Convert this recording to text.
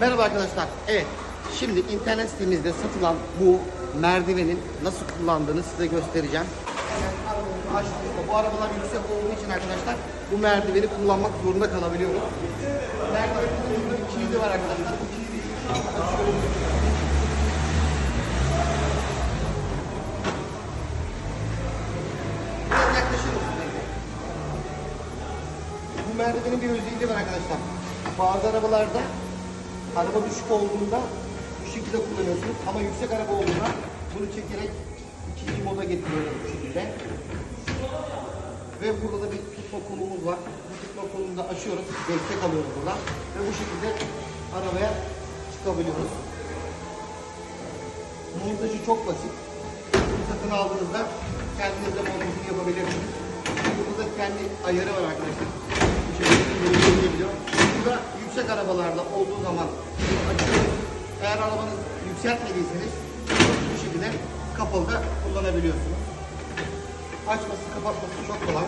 Merhaba arkadaşlar. Evet. Şimdi internet sitemizde satılan bu merdivenin nasıl kullandığını size göstereceğim. Açtığımızda bu arabalar yüksek olduğu için arkadaşlar bu merdiveni kullanmak zorunda kalabiliyoruz. Merdivenin burada bir kilidi var arkadaşlar. Bu kilidi? Bu merdivenin bir özelliği var arkadaşlar. Bazı arabalarda araba düşük olduğunda bu şekilde kullanıyorsunuz ama yüksek araba olduğunda bunu çekerek ikinci moda getiriyoruz bu şekilde. Ve burada da bir tutma kolumuz var. Bu tutma kolunu da açıyoruz. Destek alıyoruz buradan. Ve bu şekilde arabaya çıkabiliyoruz. Montajı çok basit. Bunu satın aldığınızda kendiniz de montajını yapabilirsiniz. Burada da kendi ayarı var arkadaşlar. Bu şekilde belirleyebiliyor. Burada yüksek arabalarda olduğu zaman. Eğer arabanız yükseltmediyseniz bu şekilde kapalı da kullanabiliyorsunuz. Açması kapatması çok kolay.